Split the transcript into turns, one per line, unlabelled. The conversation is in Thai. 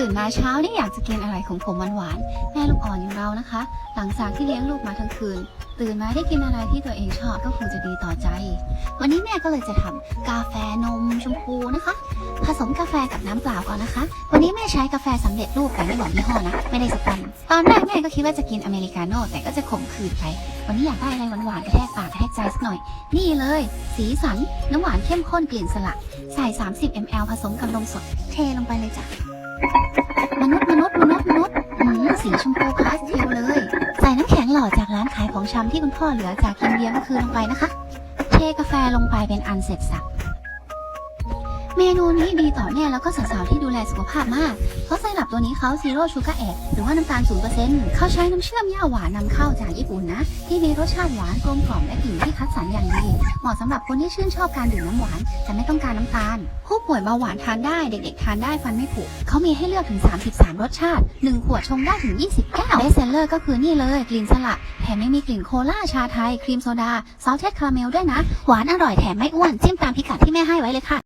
ตื่นมาเช้านี่อยากจะกินอะไรของผมหวานๆ แม่ลูกอ่อนอย่างเรานะคะ หลังจากที่เลี้ยงลูกมาทั้งคืน ตื่นมาได้กินอะไรที่ตัวเองชอบก็คงจะดีต่อใจ วันนี้แม่ก็เลยจะทำกาแฟนมชมพูนะคะ ผสมกาแฟกับน้ำเปล่าก่อนนะคะ วันนี้แม่ใช้กาแฟสำเร็จรูปแต่ไม่บอกยี่ห้อนะ ไม่ได้สปันตอนแรกแม่ก็คิดว่าจะกินอเมริกาโน่แต่ก็จะขมขื่นไป วันนี้อยากได้อะไรหวานๆกระแทกปากกระแทกใจสักหน่อย นี่เลย สีสันน้ำหวานเข้มข้นกลิ่นสละใส่ 30 ml ผสมกับนมสด เทลงไปเลยจ้ะ มนุษย์มนุษย์มนุษย์มนุษย์อืมสีชมพูพาสเทลเลย ใส่น้ำแข็งหล่อจากร้านขายของชำที่คุณพ่อเหลือจากกินเบียร์เมื่อคืนลงไปนะคะ เทกาแฟลงไปเป็นอันเสร็จสับ เมนูนี้ดีต่อแม่แล้วก็สาวๆที่ดูแลสุขภาพมาก เพราะไซรัปตัวนี้เขาซีโร่ชูการ์แอดหรือว่าน้ำตาล0%เปอร์เซ็นต์เขาใช้น้ำเชื่อมย่าหวานนำเข้าจากญี่ปุ่นนะ ที่มีรสชาติหวานกลมกล่อมและกลิ่นที่คัดสรรอย่างดีเหมาะสำหรับคนที่ชื่นชอบการดื่มน้ำหวานแต่ไม่ต้องการน้ำตาล ผู้ป่วยเบาหวานทานได้เด็กๆ ทานได้ฟันไม่ผุเขามีให้เลือกถึง 33 รสชาติ 1 ขวดชงได้ถึง 20 แก้วเบสเซลเลอร์ก็คือนี่เลยกลิ่นสละแถมยังมีกลิ่นโคลาชาไทยครีมโซดาซอสเทสคาราเมลด้วยนะหวานอร่อยแถมไม่อ้วนจิ้มตามพิกัดที่แม่ให้ไว้เลยค่ะ